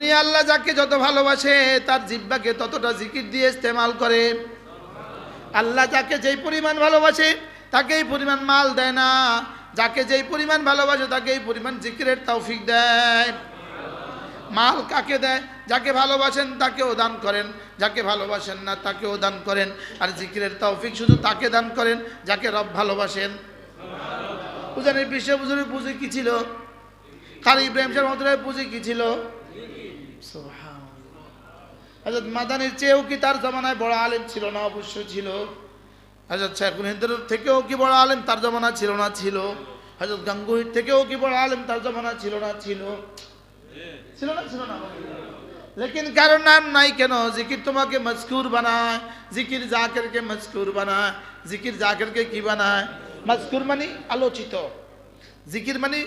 দুনিয়া আল্লাহ যাকে যত ভালোবাসে, তার জিব্বাকে ততটা জিকির দিয়ে ইস্তেমাল করে। আল্লাহ যাকে যেই পরিমাণ ভালোবাসে তাকে এই পরিমাণ মাল দেয় না। যাকে যেই পরিমাণ ভালোবাসে তাকে এই পরিমাণ জিকিরের তৌফিক দেয়। মাল কাকে দেয়? যাকে ভালোবাসেন, তাকেও দান করেন। যাকে ভালোবাসেন না, তাকেও দান করেন। আর জিকিরের তৌফিক শুধু তাকে দান করেন, যাকে রব ভালোবাসেন। উজানের বিশ্ব বুঝুরের পুঁজি কী ছিল? কারি ইব্রাহিম শাহ মহতরের পুঁজি কি ছিল? হজরত মাদানির চেয়েও কি তার জমানায় বড় আলেম ছিল না? অবশ্যই ছিল। হজরত শেখুল হিন্দের থেকেও কি বড় আলেম তার জমানা ছিল না? ছিল। হজরত গাঙ্গুহির থেকেও কি বড় আলেম তার জমানা ছিল না? ছিল। ছিল না? ছিল না? লেকিন কারণ নাম নাই কেন? জিকির তোমাকে মজকুর বানায়। জিকির জাকেরকে মজকুর বানায়। জিকির জাকেরকে কি বানায়? মজকুর মানে আলোচিত। জিকির মানে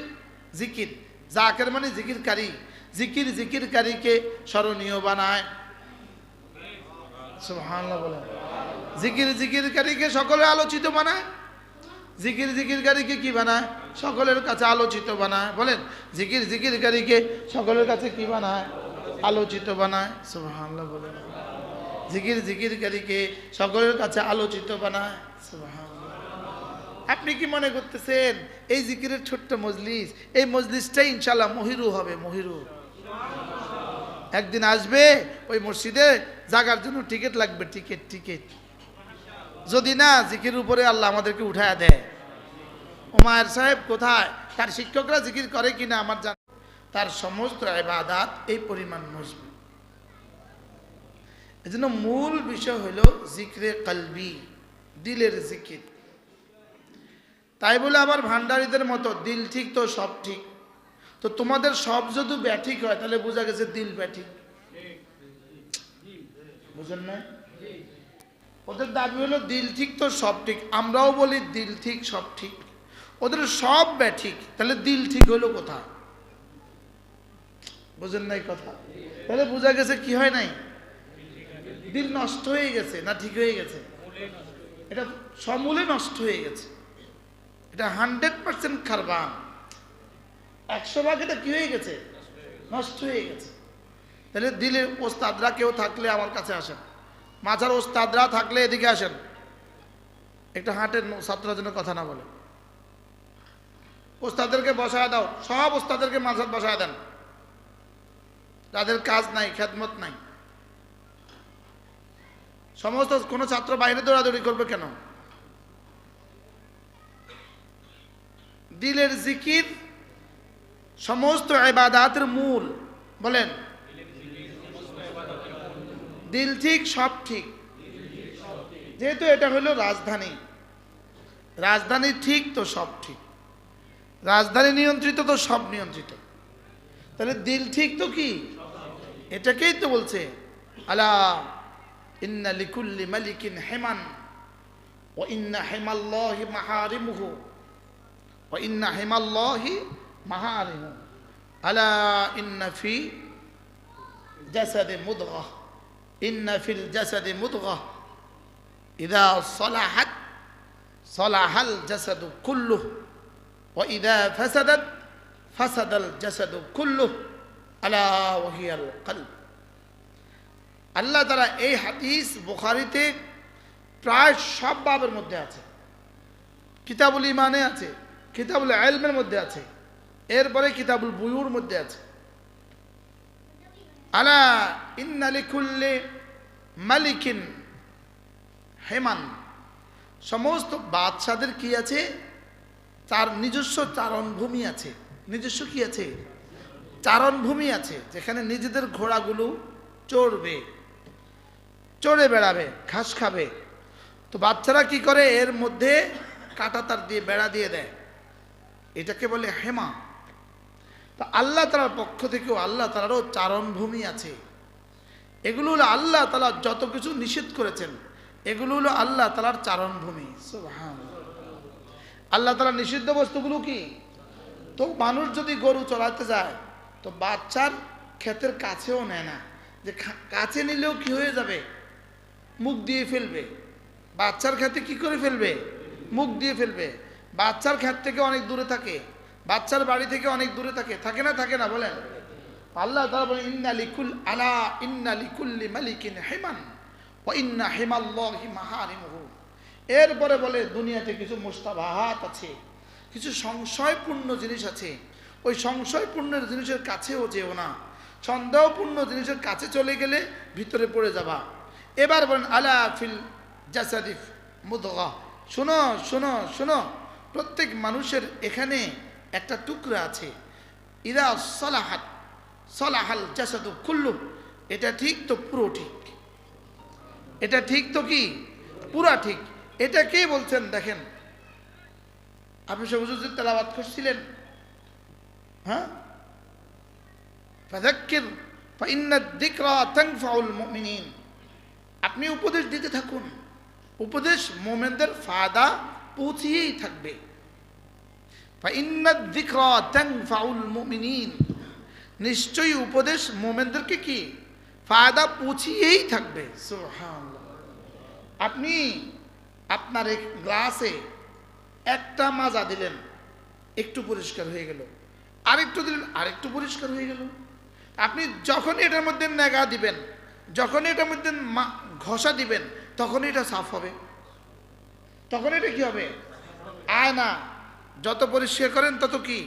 জিকির। জাকের মানে জিকিরকারী। জিকির জিকিরকারীকে স্মরণীয় বানায়। বলেন। জিকির জিকিরকারীকে সকলে আলোচিত বানায়। জিকির জিকিরকারীকে কি বানায়? সকলের কাছে আলোচিত বানায়। বলেন, জিকির জিকিরকারীকে সকলের কাছে কি বানায়? আলোচিত বানায়। সুবহানাল্লাহ বলেন। জিকির জিকিরকারীকে সকলের কাছে আলোচিত বানায়। সুবহানাল্লাহ। আপনি কি মনে করতেছেন, এই জিকিরের ছোট্ট মজলিস, এই মজলিসটাই ইনশাল্লাহ মহিরু হবে, মহিরু। একদিন আসবে, ওই মসজিদে জাগার জন্য টিকিট লাগবে, টিকিট টিকিট। যদি না, জিকির উপরে আল্লাহ আমাদেরকে উঠায় দেয়। উমায়ের সাহেব কোথায়? তার শিক্ষকরা জিকির করে কিনা আমার জান তার সমস্ত ইবাদাত এই পরিমাণ মজবুত। এজন্য মূল বিষয় হলো জিক্রে কলবি, দিলের জিকির। তাই বলে আবার ভান্ডারীদের মতো দিল ঠিক তো সব ঠিক। তো তোমাদের সব যদি ব্যাঠিক হয়, তাহলে বোঝা গেছে দিল ব্যাঠিক। বুঝেন না ওদের দাবি হলো দিল ঠিক তো সব ঠিক। আমরাও বলি দিল ঠিক, সব ঠিক। ওদের সব ব্যাঠিক, তাহলে দিল ঠিক হলো কোথায়? বুঝেন নাই কথা? তাহলে বোঝা গেছে কি হয় নাই? দিল নষ্ট হয়ে গেছে না ঠিক হয়ে গেছে? এটা সমূলে নষ্ট হয়ে গেছে। এটা হান্ড্রেড পার্সেন্ট খারবান। একশো ভাগ এটা কি হয়ে গেছে? নষ্ট হয়ে গেছে। তাহলে দিলের ওস্তাদরা কেউ থাকলে আমার কাছে আসেন। মাঝার ওস্তাদরা থাকলে এদিকে আসেন। একটা হাটের ছাত্ররা জন্য কথা না বলে। ওস্তাদেরকে বসায় দাও। সব ওস্তাদেরকে মাঝার বসায় দেন। যাদের কাজ নাই, খেদমত নাই। সমস্ত কোনো ছাত্র বাইরে দৌড়াদৌড়ি করবে কেন? দিলের জিকির সমস্ত ইবাদাতের মূল, বলেন। দিল ঠিক, সব ঠিক। যেহেতু এটা হলো রাজধানী। রাজধানী ঠিক তো সব ঠিক। রাজধানী নিয়ন্ত্রিত তো সব নিয়ন্ত্রিত। তাহলে দিল ঠিক তো কি? এটাকেই তো বলছে, আলা ইন্না লিকুল্লি মালিকিন হেমান ও ইন্না হেমাল্লাহি মাহারিমুহু ও ইন্না হেমাল্লাহি মাহারিমু আলা ইন্না ফি জাসাদে মুদগা ইন্না ফিল জাসাদে মুদগা ইদা صلحت صلح الجسد كله وإذا فسدت فسد الجسد كله আলা ওহিয়াল কলব আল্লাহ তারা এই হাদিস বুখারিতে প্রায় সব বাবের মধ্যে আছে কিতাবুল ইমানে আছে কিতাবুল আলমের মধ্যে আছে এরপরে কিতাবুল বুয়ুর মধ্যে আছে। আলা ইন্নালিকুল্লে মালিকিন হেমান। সমস্ত বাদশাদের কি আছে? তার নিজস্ব চারণভূমি আছে। নিজস্ব কি আছে? চারণভূমি আছে, যেখানে নিজেদের ঘোড়াগুলো চড়বে, চড়ে বেড়াবে, ঘাস খাবে। তো বাচ্চারা কি করে? এর মধ্যে কাটা তার দিয়ে বেড়া দিয়ে দেয়। এটাকে বলে হেমা। তো আল্লাহ তালার পক্ষ থেকেও আল্লাহ তালারও চারণভূমি আছে। এগুলো হলো আল্লাহ তালা যত কিছু নিষেধ করেছেন, এগুলো হলো আল্লাহ তালার চারণভূমি। আল্লাহ তালা নিষিদ্ধ বস্তুগুলো কি? তো মানুষ যদি গরু চলাতে যায়, তো বাচ্চার ক্ষেতের কাছেও নেয় না। যে কাছে নিলেও কি হয়ে যাবে? মুখ দিয়ে ফেলবে। বাচ্চার ক্ষেতে কি করে ফেলবে? মুখ দিয়ে ফেলবে। বাচ্চার ক্ষেত থেকে অনেক দূরে থাকে। বাচ্চার বাড়ি থেকে অনেক দূরে থাকে। থাকে না থাকে না, বলেন। আল্লাহ তাআলা বলেন, ইন্না লিকুল আলা ইন্না লিকুল্লি মালিকিন হিমান ওয়া ইন্না হিমাল্লাহি মাহারিমুহু। এরপরে বলে, দুনিয়াতে কিছু মুস্তাবাহাত আছে, কিছু সংশয়পূর্ণ জিনিস আছে। ওই সংশয়পূর্ণ জিনিসের কাছেও যেও না। সন্দেহপূর্ণ জিনিসের কাছে চলে গেলে ভিতরে পড়ে যাবা। এবার বলেন, আলা ফিল জাসাদিফ মুদগা। শোনো শোনো শোনো। প্রত্যেক মানুষের এখানে একটা টুকরা আছে। ইরা সলাহাত, সলাহাল জাসাদু কুল্লু এটা ঠিক তো পুরো ঠিক? এটা ঠিক তো কি? পুরা ঠিক। এটা কে বলছেন দেখেন? আপনি সব হুজুর তেলাবাত করছিলেন হ্যাঁ? ফাযাক্কির, ফাইন্না যিকরা তানফাউল মুমিনিন। আপনি উপদেশ দিতে থাকুন। উপদেশ মোমেনদের ফায়দা পৌঁছিয়েই থাকবে। নিশ্চয়ই উপদেশ মোমেনদেরকে কি? ফায়দা পৌঁছিয়েই থাকবে। আপনি আপনার এক গ্লাসে একটা মাজা দিলেন, একটু পরিষ্কার হয়ে গেল। আরেকটু দিলেন, আরেকটু পরিষ্কার হয়ে গেল। আপনি যখন এটার মধ্যে নেগা দিবেন যখন এটার মধ্যে ঘষা দিবেন তখন এটা সাফ হবে। তখন এটা কি হবে? আয়না। যত পরিষ্কার করেন তত কি?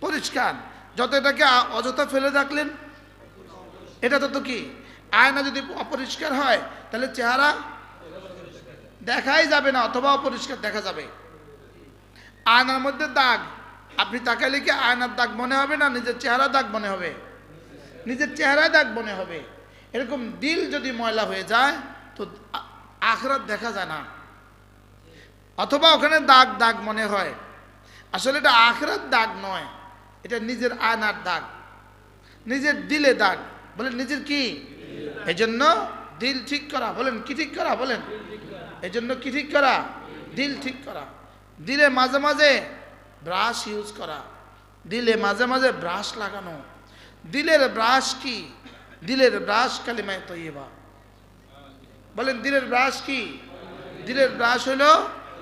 পরিষ্কার। যত এটাকে অযথা ফেলে রাখলেন, এটা তত কি? আয়না যদি অপরিষ্কার হয়, তাহলে চেহারা দেখাই যাবে না, অথবা অপরিষ্কার দেখা যাবে। আয়নার মধ্যে দাগ। আপনি তাকাইলে কি আয়নার দাগ মনে হবে না? নিজের চেহারা দাগ মনে হবে। নিজের চেহারা দাগ মনে হবে। এরকম দিল যদি ময়লা হয়ে যায়, তো আখরাত দেখা যায় না। অথবা ওখানে দাগ দাগ মনে হয়। আসলে এটা আখরাত দাগ নয়। এটা নিজের আয়নার দাগ। নিজের দিলে দাগ। বলেন নিজের কি? এই জন্য দিল ঠিক করা। বলেন, কি ঠিক করা? বলেন। এই জন্য কি ঠিক করা? দিল ঠিক করা। দিলে মাঝে মাঝে ব্রাশ ইউজ করা। দিলে মাঝে মাঝে ব্রাশ লাগানো। দিলের ব্রাশ কি? দিলের ব্রাশ কালিমায় তৈবা বলেন, দিলের ব্রাশ কি? দিলের ব্রাশ হলো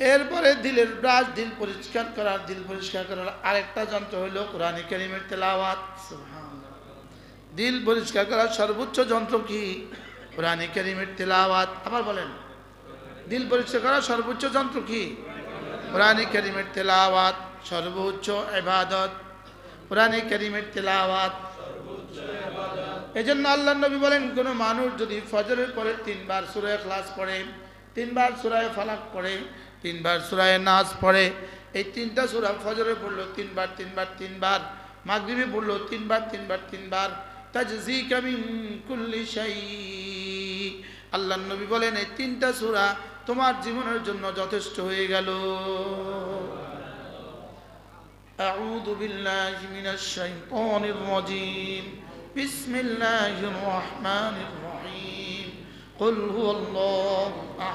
এরপরে দিলের ব্রাশ দিল পরিষ্কার করার দিল পরিষ্কার করার আরেকটা যন্ত্র হলো কোরআন করিমের তেলাওয়াত। দিল পরিষ্কার করার সর্বোচ্চ যন্ত্র কি? কোরআন করিমের তেলাওয়াত। আবার বলেন দিল পরিষ্কার করার সর্বোচ্চ যন্ত্র কি? কোরআন করিমের তেলাওয়াত সর্বোচ্চ ইবাদত। কোরআন করিমের তেলাওয়াত। এই জন্য আল্লাহ নবী বলেন কোনো মানুষ যদি ফজরের পরে তিনবার সুরায় ক্লাস পড়ে তিনবার সুরায় ফালাক পড়ে তিনবার সুরায় নাচ পড়ে এই তিনটা সুরা ফজরে পড়লো তিনবার তিনবার তিনবার মাগরিবে পড়লো তিনবার তিনবার তিনবার তাজজি কামিন কুল্লি শাই আল্লাহ নবী বলেন এই তিনটা সুরা তোমার জীবনের জন্য যথেষ্ট হয়ে গেল أعوذ بالله من الشيطان الرجيم بسم الله الرحمن الرحيم قل هو الله أحد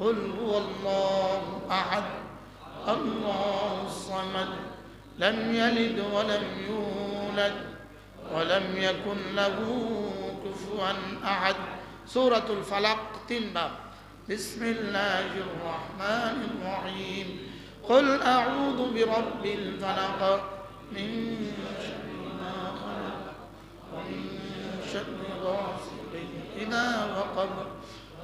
قل هو الله أحد الله الصمد لم يلد ولم يولد ولم يكن له كفوا أحد. سورة الفلق تنبأ بسم الله الرحمن الرحيم. قل أعوذ برب الفلق من شر ما خلق ومن شر غاسق إذا وقب.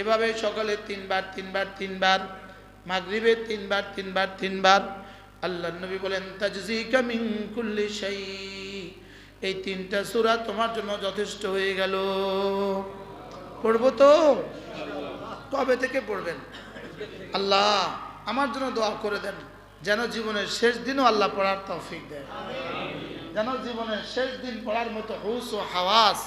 এভাবে সকালে তিনবার তিনবার তিনবার, মাগরিবে তিনবার তিনবার তিনবার আল্লাহ নবী বলেন, তাজজিকা মিন কুল্লি শাই এই তিনটা সূরা তোমার জন্য যথেষ্ট হয়ে গেল। পড়ব তো? কবে থেকে পড়বেন? আল্লাহ, আমার জন্য দোয়া করে দেন, যেন জীবনের শেষ দিনও আল্লাহ পড়ার তৌফিক দেয়। যেন জীবনের শেষ দিন পড়ার মতো হুস ও হাওয়াস